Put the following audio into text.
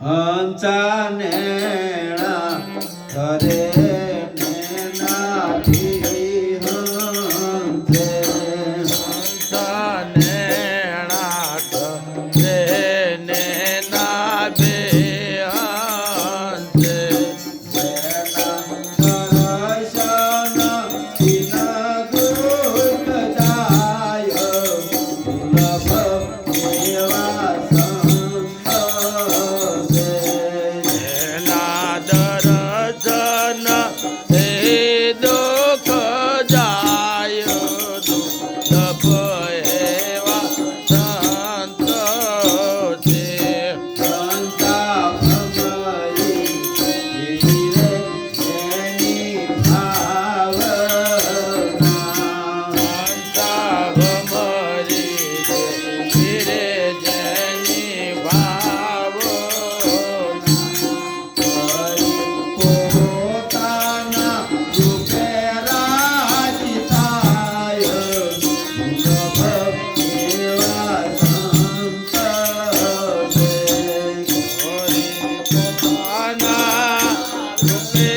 હંસાને કરે जा અખંડ